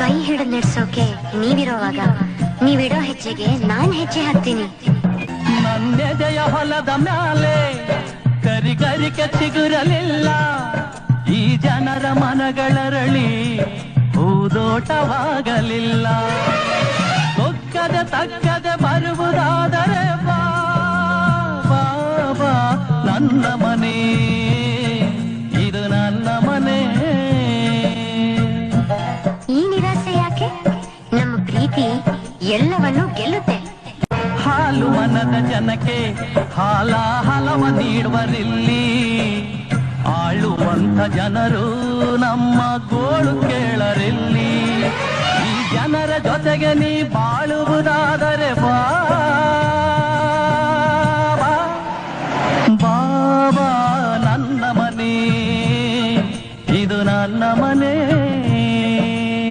ಕೈ ಹಿಡಿದು ನಡೆಸೋಕೆ ನೀವಿರೋವಾಗ ನೀವಿಡೋ ಹೆಜ್ಜೆಗೆ ನಾನ್ ಹೆಜ್ಜೆ ಹಾಕ್ತೀನಿ. ನನ್ನೆದೆಯ ಹೊಲದ ಮ್ಯಾಲೆ ಕರಿಗರಿಕೆ ಚಿಗುರಲಿಲ್ಲ ಈ ಜನರ ಮನಗಳರಳಿ ಹೂದೋಟವಾಗಲಿಲ್ಲ. ತೊಕ್ಕದೆ ತಕ್ಕದ ಬರುವುದಾದರೆ ಬಾ, ನನ್ನ ಮನೆ ಶಕ್ತಿ ಎಲ್ಲವನ್ನು ಗೆಲ್ಲುತ್ತೆ. ಹಾಲು ಮನದ ಜನಕ್ಕೆ ಹಾಲ ಹಲವ ನೀಡುವರಿಲ್ಲಿ. ಆಳುವಂತ ಜನರು ನಮ್ಮ ಗೋಳು ಕೇಳರಿಲ್ಲಿ. ಈ ಜನರ ಜೊತೆಗೆ ನೀ ಬಾಳುವುದಾದರೆ ಬಾ. ಬಾಬಾ, ನನ್ನ ಮನೆ. ಇದು ನನ್ನ ಮನೆ.